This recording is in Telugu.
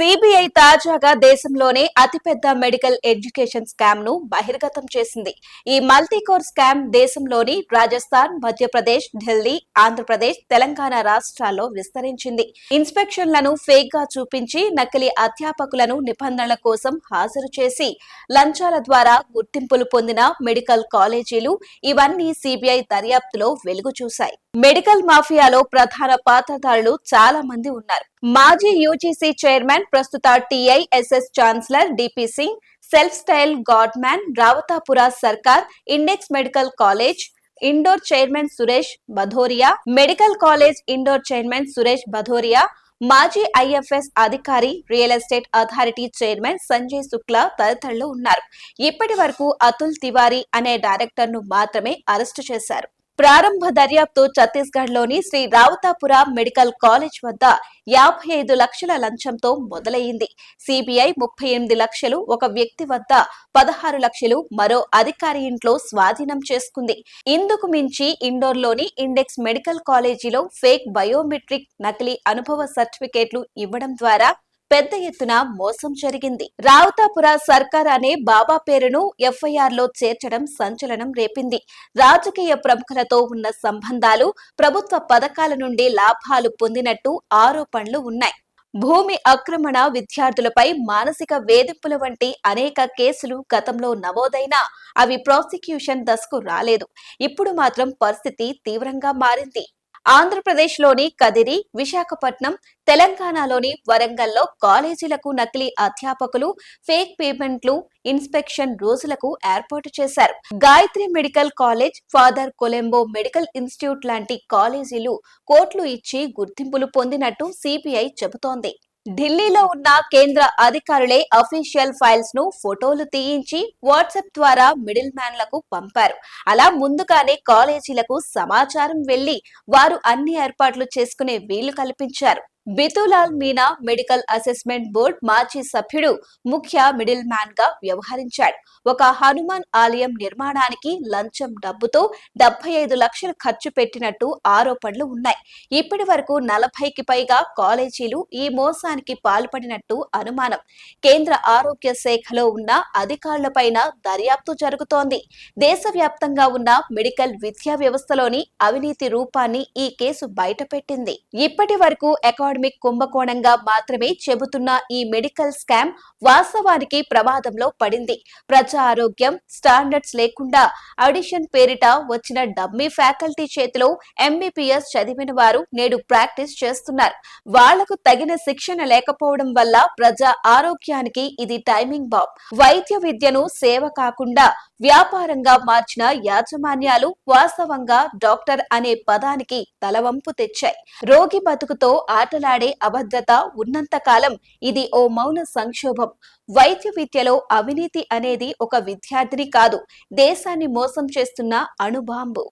సిబిఐ తాజాగా దేశంలోనే అతిపెద్ద మెడికల్ ఎడ్యుకేషన్ స్కామ్ను బహిర్గతం చేసింది. ఈ మల్టీకోర్ స్కామ్ దేశంలోని రాజస్థాన్ మధ్యప్రదేశ్ ఢిల్లీ ఆంధ్రప్రదేశ్ తెలంగాణ రాష్ట్రాల్లో విస్తరించింది. ఇన్స్పెక్షన్లను ఫేక్గా చూపించి నకిలీ అధ్యాపకులను నిబంధనల కోసం హాజరు చేసి లంచాల ద్వారా గుర్తింపులు పొందిన మెడికల్ కాలేజీలు ఇవన్నీ సిబిఐ దర్యాప్తులో వెలుగు చూశాయి. మెడికల్ మాఫియాలో ప్రధాన పాత్రధారులు చాలా మంది ఉన్నారు. మాజీ యూజీసీ చైర్మన్ ప్రస్తుత TISS chancellor DP Singh self style godman Rawatpura Sarkar Index medical college Indore chairman Suresh Bhadoria medical college Indore chairman Suresh Bhadoria మాజీ ఐఎఫ్ఎస్ అధికారి real estate authority chairman Sanjay Shukla తదితరులు ఉన్నారు. ఇప్పటి వరకు అతుల్ తివారీ అనే డైరెక్టర్ను మాత్రమే అరెస్టు చేశారు. ప్రారంభ దర్యాప్తు ఛత్తీస్గఢ్లోని శ్రీ రావుతాపుర మెడికల్ కాలేజ్ వద్ద యాభై ఐదు లక్షల లంచంతో మొదలైంది సిబిఐ ముప్పై ఎనిమిది లక్షలు ఒక వ్యక్తి వద్ద పదహారు లక్షలు మరో అధికారి ఇంట్లో స్వాధీనం చేసుకుంది. ఇందుకు మించి ఇండోర్లోని ఇండెక్స్ మెడికల్ కాలేజీలో ఫేక్ బయోమెట్రిక్ నకిలీ అనుభవ సర్టిఫికేట్లు ఇవ్వడం ద్వారా పెద్ద ఎత్తున మోసం జరిగింది. రావుతాపుర సర్కార్ అనే బాబా పేరును ఎఫ్ఐఆర్లో చేర్చడం సంచలనం రేపింది. రాజకీయ ప్రముఖులతో ఉన్న సంబంధాలు ప్రభుత్వ పథకాల నుండి లాభాలు పొందినట్టు ఆరోపణలు ఉన్నాయి. భూమి ఆక్రమణ విద్యార్థులపై మానసిక వేధింపుల వంటి అనేక కేసులు గతంలో నమోదైనా అవి ప్రాసిక్యూషన్ దశకు రాలేదు. ఇప్పుడు మాత్రం పరిస్థితి తీవ్రంగా మారింది. ఆంధ్రప్రదేశ్లోని కదిరి విశాఖపట్నం తెలంగాణలోని వరంగల్లో కాలేజీలకు నకిలీ అధ్యాపకులు ఫేక్ పేమెంట్లు ఇన్స్పెక్షన్ రోజులకు ఏర్పాటు చేశారు. Gayatri medical college father Colombo medical institute లాంటి కాలేజీలు కోట్లు ఇచ్చి గుర్తింపులు పొందినట్టు సిపిఐ చెబుతోంది. ఢిల్లీలో ఉన్న కేంద్ర అధికారులే అఫీషియల్ ఫైల్స్ను ఫోటోలు తీయించి వాట్సాప్ ద్వారా మిడిల్ మ్యాన్లకు పంపారు. అలా ముందుగానే కాలేజీలకు సమాచారం వెళ్ళి వారు అన్ని ఏర్పాట్లు చేసుకునే వీలు కల్పించారు. Bitulal Meena medical assessment board మాజీ సభ్యుడు ముఖ్య మిడిల్ మ్యాన్గా వ్యవహరించాడు. ఒక హనుమాన్ ఆలయం నిర్మాణానికి లంచం డబ్బుతో డెబ్బై ఐదు లక్షలు ఖర్చు పెట్టినట్టు ఆరోపణలు ఉన్నాయి. ఇప్పటి వరకు నలభైకి పైగా కాలేజీలు ఈ మోసానికి పాల్పడినట్టు అనుమానం. కేంద్ర ఆరోగ్య శాఖలో ఉన్న అధికారులపైన దర్యాప్తు జరుగుతోంది. దేశవ్యాప్తంగా ఉన్న మెడికల్ విద్యా వ్యవస్థలోని అవినీతి రూపాన్ని ఈ కేసు బయటపెట్టింది. ఇప్పటి వరకు అకాడమిక్ కుంభకోణంగా మాత్రమే చెబుతున్న ఈ మెడికల్ స్కామ్ వాస్తవానికి ప్రమాదంలో పడింది. ప్రజా ఆరోగ్యం స్టాండర్డ్స్ లేకుండా ఆడిషన్ పేరిట వచ్చిన డమ్మీ ఫ్యాకల్టీ చేతిలో ఎంబీపీఎస్ చదివిన వారు నేడు ప్రాక్టీస్ చేస్తున్నారు. వాళ్ళకు తగిన శిక్షణ లేకపోవడం వల్ల ప్రజా ఆరోగ్యానికి ఇది టైమింగ్ బాంబ్. వైద్య విద్యను సేవ కాకుండా వ్యాపారంగా మార్చిన యాజమాన్యాలు వాస్తవంగా డాక్టర్ అనే పదానికి తలవంపు తెచ్చాయి. రోగి బతుకుతో ఆటలాడే అభద్రత ఉన్నంత కాలం ఇది ఓ మౌన సంక్షోభం. వైద్య విద్యలో అవినీతి అనేది ఒక విద్యార్థిని కాదు దేశాన్ని మోసం చేస్తున్న అణుబాంబు.